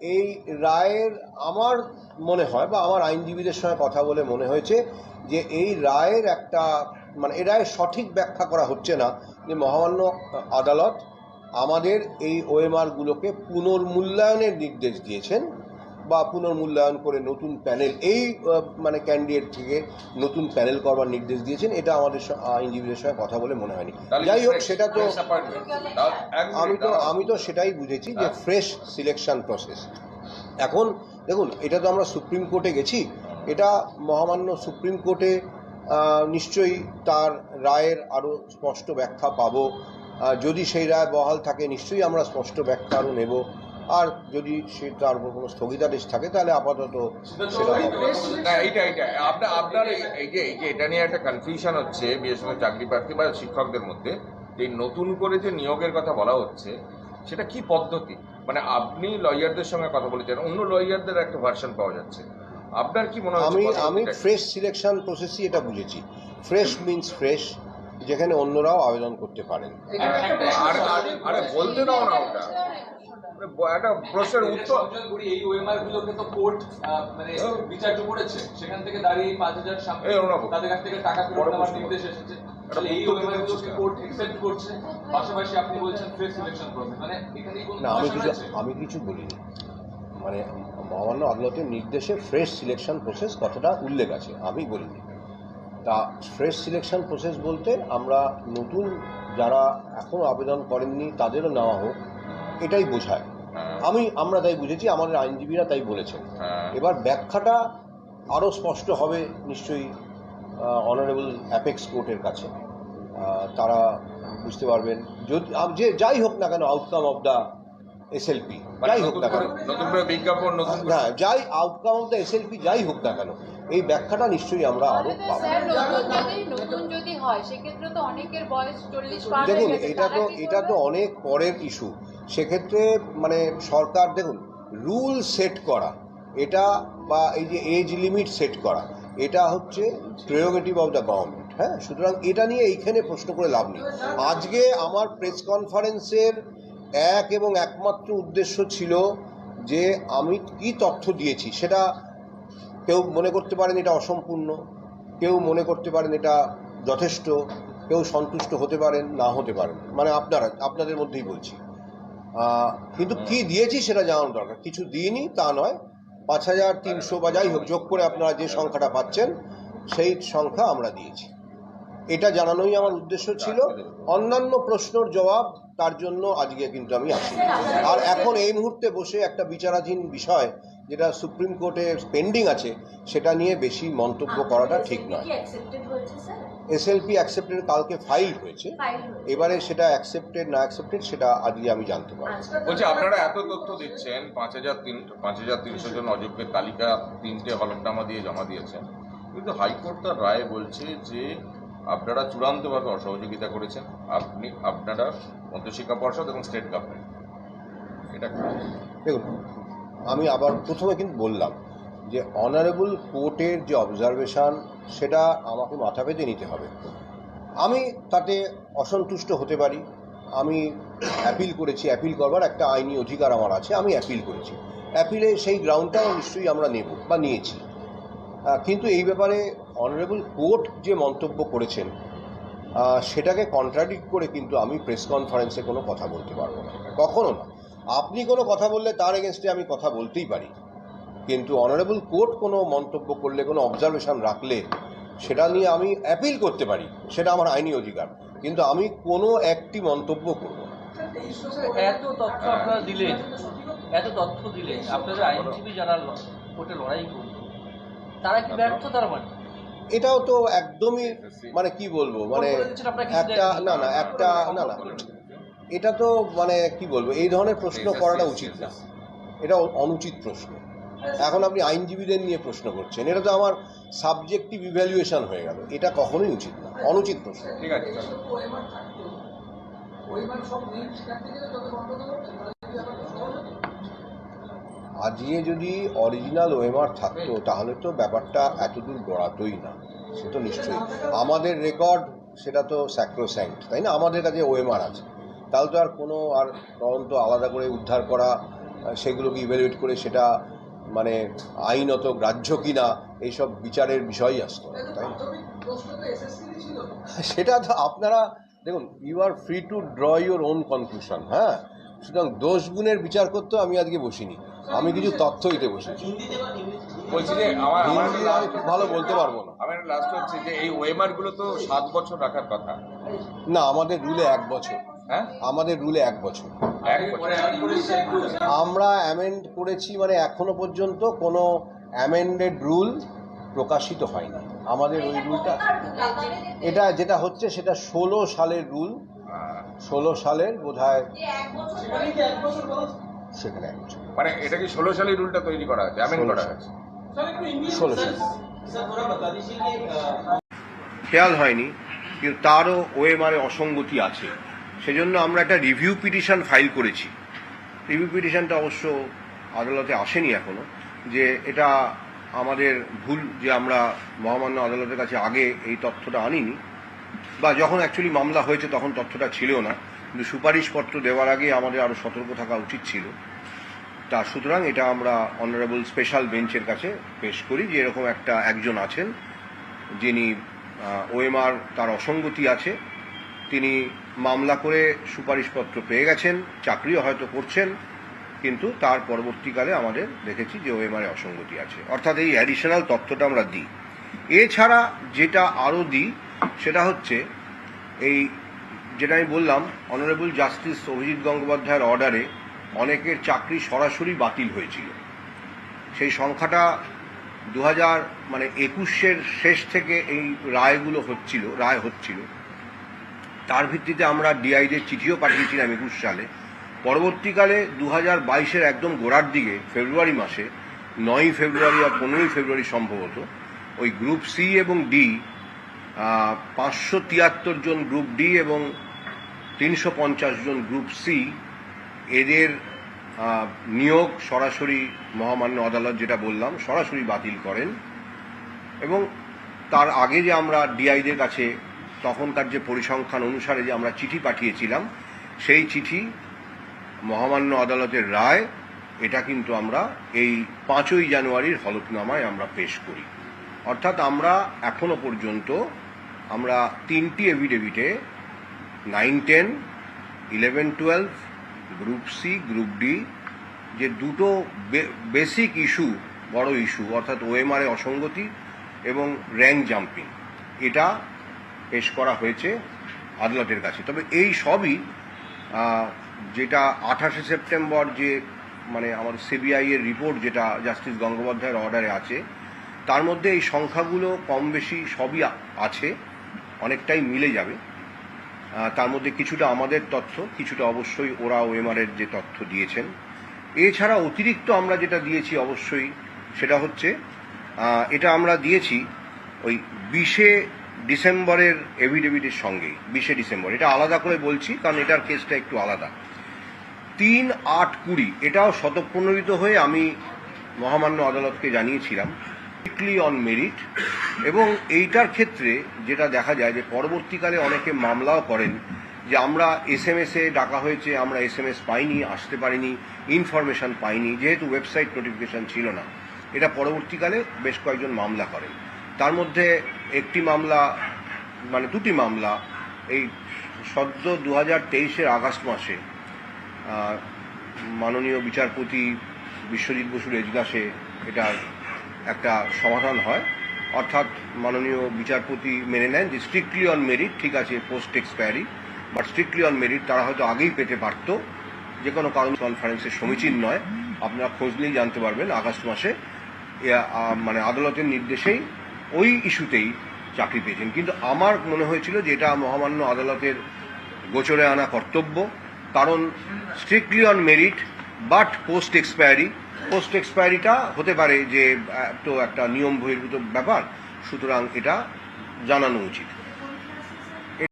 এই রায়ের আমার মনে হয় বা আমার আইনজীবীদের সঙ্গে কথা বলে মনে হয়েছে যে এই রায়ের একটা মানে এ রায়ের সঠিক ব্যাখ্যা করা হচ্ছে না যে মহামান্য আদালত আমাদের এই ওএমআরগুলোকে পুনর্মূল্যায়নের নির্দেশ দিয়েছেন। বা পুনর্মূল্যায়ন করে নতুন প্যানেল এই মানে ক্যান্ডিডেট থেকে নতুন প্যানেল করবার নির্দেশ দিয়েছেন এটা আমাদের আইনজীবীদের সঙ্গে কথা বলে মনে হয়নি। যাই হোক সেটা তো আমি তো আমি তো সেটাই বুঝেছি যে ফ্রেশ সিলেকশন প্রসেস এখন দেখুন এটা তো আমরা সুপ্রিম কোর্টে গেছি এটা মহামান্য সুপ্রিম কোর্টে নিশ্চয়ই তার রায়ের আরও স্পষ্ট ব্যাখ্যা পাবো। যদি সেই রায় বহাল থাকে নিশ্চয়ই আমরা স্পষ্ট ব্যাখ্যা আরও নেব। আর যদি সে তার উপর কোনো স্থগিতাদেশ থাকে তাহলে আপাতত সেটা এইটা এইটা। আপনার আপনার এই- যে এই যে এটা নিয়ে একটা কনফিউশন হচ্ছে বিশেষ করে চাকরি প্রার্থী বা শিক্ষকদের মধ্যে যে এই নতুন করে যে নিয়োগের কথা বলা হচ্ছে সেটা কি পদ্ধতি? মানে আপনি লয়ারদের সঙ্গে কথা বলেছেন অন্য লয়ারদের একটা ভার্সন পাওয়া যাচ্ছে। আপনার কি মনে হয় আমি আমি ফ্রেশ সিলেকশন প্রসেসই এটা বুঝেছি। ফ্রেশ মিন্স ফ্রেশ যেখানে অন্যরাও আবেদন করতে পারেন। আর বলতে দাও না ওটা। একটা প্রশ্নের উত্তর। এই ওএমআর গুলোকে তো কোর্ট মানে বিচার্য করেছে সেখান থেকে দাঁড়িয়ে পাঁচ হাজার সামনে তাদের কাছ থেকে টাকা ফেরত নির্দেশ এসেছে। তাহলে এই ওএমআর গুলোকে কোর্ট একসেপ্ট করছে। পাশাপাশি আপনি বলছেন ফ্রি সিলেকশন প্রসেস মানে কোনো না আমি কিছু? আমি কিছু বলিনি। মানে মহামান্য আদালতের নির্দেশে ফ্রেশ সিলেকশন প্রসেস কথাটা উল্লেখ আছে। আমি বলিনি। তা ফ্রেশ সিলেকশন প্রসেস বলতে আমরা নতুন যারা এখনও আবেদন করেননি তাদেরও নেওয়া হোক এটাই বোঝায়। আমি আমরা তাই বুঝেছি আমাদের আইনজীবীরা তাই বলেছেন। হ্যাঁ। এবার ব্যাখ্যাটা আরও স্পষ্ট হবে নিশ্চয়ই অনারেবল অ্যাপেক্স কোর্টের কাছে। তারা বুঝতে পারবেন। যদি যে যাই হোক না কেন আউটকাম অফ দ্য এসএলপি যাই হোক না কেন। নতুন বিজ্ঞাপন হ্যাঁ যাই আউটকাম অফ দ্য এসএলপি যাই হোক না কেন এই ব্যাখ্যাটা নিশ্চয়ই আমরা আরও তাহলে পাবো। দেখুন এটা তো এটা তো অনেক পরের ইস্যু সেক্ষেত্রে মানে সরকার দেখুন রুল সেট করা এটা বা এই যে এজ লিমিট সেট করা এটা হচ্ছে প্রেরোগেটিভ অফ দ্য গভর্নমেন্ট হ্যাঁ? সুতরাং এটা নিয়ে এইখানে প্রশ্ন করে লাভ নেই। আজকে আমার প্রেস কনফারেন্সের এক এবং একমাত্র উদ্দেশ্য ছিল যে আমি কি তথ্য দিয়েছি সেটা কেউ মনে করতে পারেন এটা অসম্পূর্ণ কেউ মনে করতে পারেন এটা যথেষ্ট কেউ সন্তুষ্ট হতে পারেন না হতে পারেন। মানে আপনারা আপনাদের মধ্যেই বলছি। কিন্তু কি দিয়েছি সেটা জানানো দরকার। কিছু দিইনি তা নয়। পাঁচ হাজার তিনশো বা যাই হোক যোগ করে আপনারা যে সংখ্যাটা পাচ্ছেন সেই সংখ্যা আমরা দিয়েছি। এটা জানানোই আমার উদ্দেশ্য ছিল। অন্যান্য প্রশ্নর জবাব তার জন্য আজকে কিন্তু আমি আসি। আর এখন এই মুহূর্তে বসে একটা বিচারাধীন বিষয় যেটা সুপ্রিম কোর্টে পেন্ডিং আছে সেটা নিয়ে বেশি মন্তব্য করাটা ঠিক নয়। কি অ্যাকসেপ্টেড হয়েছে স্যার এসএলপি অ্যাকসেপ্টেড কালকে ফাইল হয়েছে। এবারে সেটা অ্যাকসেপ্টেড না অ্যাকসেপ্টেড সেটা আজকে আমি জানতে পারব। আজকে বলছি আপনারা এত তথ্য দিচ্ছেন পাঁচ হাজার তিন পাঁচ হাজার তিনশো জন অযোগ্যের তালিকা তিনটে হলফনামা দিয়ে জমা দিয়েছেন। কিন্তু হাইকোর্ট তার রায় বলছে যে আপনারা চূড়ান্তভাবে অসহযোগিতা করেছেন। আপনি আপনারা মধ্যশিক্ষা পর্ষদ এবং স্টেট গভর্নমেন্ট এটা দেখুন, আমি আবার প্রথমে কিন্তু বললাম যে অনারেবল কোর্টের যে অবজারভেশন সেটা আমাকে মাথা পেতে নিতে হবে। আমি তাতে অসন্তুষ্ট হতে পারি। আমি অ্যাপিল করেছি অ্যাপিল করবার একটা আইনি অধিকার আমার আছে, আমি অ্যাপিল করেছি। অ্যাপিলে সেই গ্রাউন্ডটাও নিশ্চয়ই আমরা নেব বা নিয়েছি। কিন্তু এই ব্যাপারে অনারেবল কোর্ট যে মন্তব্য করেছেন সেটাকে কন্ট্রাডিক্ট করে কিন্তু আমি প্রেস কনফারেন্সে কোনো কথা বলতে পারব না। কখনো না। আপনি কোনো কথা বললে তার এগেনস্টে আমি কথা বলতেই পারি। কিন্তু অনারেবল কোর্ট কোনো মন্তব্য করলে, কোনো অবজারভেশন রাখলে, সেটা নিয়ে আমি অ্যাপিল করতে পারি। সেটা আমার আইনি অধিকার। কিন্তু আমি কোনো একটি মন্তব্য করব এত তথ্য আপনারা দিলেন। এত তথ্য আপনাদের আইনজীবী যারা কোর্টে লড়াই করল, তারা কি ব্যর্থ তার মানে? এটাও তো একদমই মানে কি বলব মানে একটা না না একটা না না। এটা তো মানে কি বলব এই ধরনের প্রশ্ন করাটা উচিত না। এটা অনুচিত প্রশ্ন। এখন আপনি আইনজীবীদের নিয়ে প্রশ্ন করছেন এটা তো আমার সাবজেক্টিভ ইভ্যালুয়েশন হয়ে গেল। এটা কখনোই উচিত না অনুচিত প্রশ্ন। ঠিক আছে আজকে যদি অরিজিনাল ওয়েমার থাকতো, তাহলে তো ব্যাপারটা এতদূর গড়াতোই না। সে তো নিশ্চয়ই। আমাদের রেকর্ড সেটা তো স্যাক্রোস্যাঙ্ক্ট তাই না? আমাদের কাছে ওয়েমার আছে। তাহলে তো আর কোনো আর তদন্ত আলাদা করে উদ্ধার করা সেগুলোকে ইভ্যালুয়েট করে সেটা মানে আইনত গ্রাহ্য কিনা, এইসব বিচারের বিষয়ই আসতো তাই? সেটা তো আপনারা, দেখুন you are free to draw your own conclusion হ্যাঁ? সুতরাং দোষ গুণের বিচার করতেও আমি আজকে বসিনি। আমি কিছু তথ্য দিতে বসেছি। বলছি যে আমার আমি খুব ভালো বলতে পারব না। আমার লাস্ট হচ্ছে যে এই ওয়েমারগুলো তো সাত বছর রাখার কথা। না আমাদের রুলে এক বছর। হ্যাঁ? আমাদের রুলে এক বছর। আমরা অ্যামেন্ড করেছি মানে এখনও পর্যন্ত কোনো অ্যামেন্ডেড রুল প্রকাশিত হয়নি। আমাদের ওই রুলটা এটা যেটা হচ্ছে সেটা ষোলো সালের রুল ষোলো সালের বোধ হয় সেখানে এক বছর। মানে এটা কি ষোলো সালের রুলটা তৈরি করা হয়েছে অ্যামেন্ড করা হয়েছে ষোলো সাল। খেয়াল হয়নি কিন্তু তারও ওএমআরে অসঙ্গতি আছে। সেজন্য আমরা একটা রিভিউ পিটিশন ফাইল করেছি। রিভিউ পিটিশনটা অবশ্য আদালতে আসেনি এখনও যে এটা আমাদের ভুল যে আমরা মহামান্য আদালতের কাছে আগে এই তথ্যটা আনিনি। বা যখন অ্যাকচুয়ালি মামলা হয়েছে তখন তথ্যটা ছিল না। কিন্তু সুপারিশপত্র দেওয়ার আগে আমাদের আরও সতর্ক থাকা উচিত ছিল। তা সুতরাং এটা আমরা অনারেবল স্পেশাল বেঞ্চের কাছে পেশ করি যে এরকম একটা একজন আছেন, যিনি ওএমআর তার অসঙ্গতি আছে। তিনি মামলা করে সুপারিশপত্র পেয়ে গেছেন, চাকরিও হয়তো করছেন, কিন্তু তার পরবর্তীকালে আমাদের দেখেছি যে ওএমআর অসঙ্গতি আছে। অর্থাৎ এই অ্যাডিশনাল তথ্যটা আমরা দিই। এছাড়া যেটা আরও দিই সেটা হচ্ছে এই যেটা আমি বললাম অনারেবল জাস্টিস অভিজিৎ গঙ্গোপাধ্যায়ের অর্ডারে অনেকের চাকরি সরাসরি বাতিল হয়েছিল। সেই সংখ্যাটা দু হাজার মানে একুশের শেষ থেকে এই রায়গুলো হচ্ছিল, রায় হচ্ছিল। তার ভিত্তিতে আমরা ডিআইদের চিঠিও পাঠিয়েছিলাম একুশ সালে। পরবর্তীকালে দু হাজার বাইশের একদম গোড়ার দিকে, ফেব্রুয়ারি মাসে, নয়ই ফেব্রুয়ারি আর পনেরোই ফেব্রুয়ারি সম্ভবত, ওই গ্রুপ সি এবং ডি পাঁচশো তিয়াত্তর জন গ্রুপ ডি এবং তিনশো পঞ্চাশ জন গ্রুপ সি এদের নিয়োগ সরাসরি মহামান্য আদালত যেটা বললাম, সরাসরি বাতিল করেন। এবং তার আগে যে আমরা ডিআইদের কাছে তখনকার যে পরিসংখ্যান অনুসারে যে আমরা চিঠি পাঠিয়েছিলাম, সেই চিঠি মহামান্য আদালতের রায়, এটা কিন্তু আমরা এই পাঁচই জানুয়ারির হলফনামায় আমরা পেশ করি। অর্থাৎ আমরা এখনও পর্যন্ত আমরা তিনটি এভিডেভিটে, nine, ten, eleven, twelve, group C, group D, যে দুটো বেসিক ইস্যু, বড় ইস্যু, অর্থাৎ ওএমআর অসঙ্গতি এবং র্যাঙ্ক জাম্পিং, এটা পেশ করা হয়েছে আদালতের কাছে। তবে এই সবই যেটা আঠাশে সেপ্টেম্বর যে মানে আমাদের সিবিআই এর রিপোর্ট যেটা জাস্টিস গঙ্গোপাধ্যায়ের অর্ডারে আছে, তার মধ্যে এই সংখ্যাগুলো কম বেশি সবই আছে। অনেকটাই মিলে যাবে। তার মধ্যে কিছুটা আমাদের তথ্য, কিছুটা অবশ্যই ওরা ওএমআর যে তথ্য দিয়েছেন। এছাড়া অতিরিক্ত আমরা যেটা দিয়েছি অবশ্যই সেটা হচ্ছে এটা আমরা দিয়েছি ওই বিশে ডিসেম্বরের এভিডেভিটের সঙ্গে বিশে ডিসেম্বর। এটা আলাদা করে বলছি কারণ এটার কেসটা একটু আলাদা। তিন আট কুড়ি, এটাও শতপ্রণোদিত হয়ে আমি মহামান্য আদালতকে জানিয়েছিলাম। স্ট্রিক্টলি অন মেরিট এবং এইটার ক্ষেত্রে যেটা দেখা যায় যে পরবর্তীকালে অনেকে মামলাও করেন যে আমরা এস এম এসে ডাকা হয়েছে, আমরা এস এম এস পাইনি, আসতে পারিনি ইনফরমেশন পাইনি, যেহেতু ওয়েবসাইট নোটিফিকেশন ছিল না। এটা পরবর্তীকালে বেশ কয়েকজন মামলা করেন। তার মধ্যে একটি মামলা মানে দুটি মামলা, এই সদ্য দু হাজার তেইশের আগস্ট মাসে মাননীয় বিচারপতি বিশ্বজিৎ বসুর এজলাসে এটার একটা সমাধান হয়। অর্থাৎ মাননীয় বিচারপতি মেনে নেন যে স্ট্রিক্টলি অন মেরিট ঠিক আছে post expiry but strictly on merit তারা হয়তো আগেই পেতে পারতো। যে কোনো কারণ কনফারেন্সের সমীচীন নয়। আপনারা খোঁজ নিয়েই জানতে পারবেন, আগস্ট মাসে মানে আদালতের নির্দেশেই ওই ইস্যুতেই চাকরি পেয়েছেন। কিন্তু আমার মনে হয়েছিল যে এটা মহামান্য আদালতের গোচরে আনা কর্তব্য। কারণ strictly on merit but post expiry post এক্সপায়ারিটা হতে পারে যে তো একটা নিয়ম বহির্ভূত ব্যাপার, সুতরাং এটা জানানো উচিত।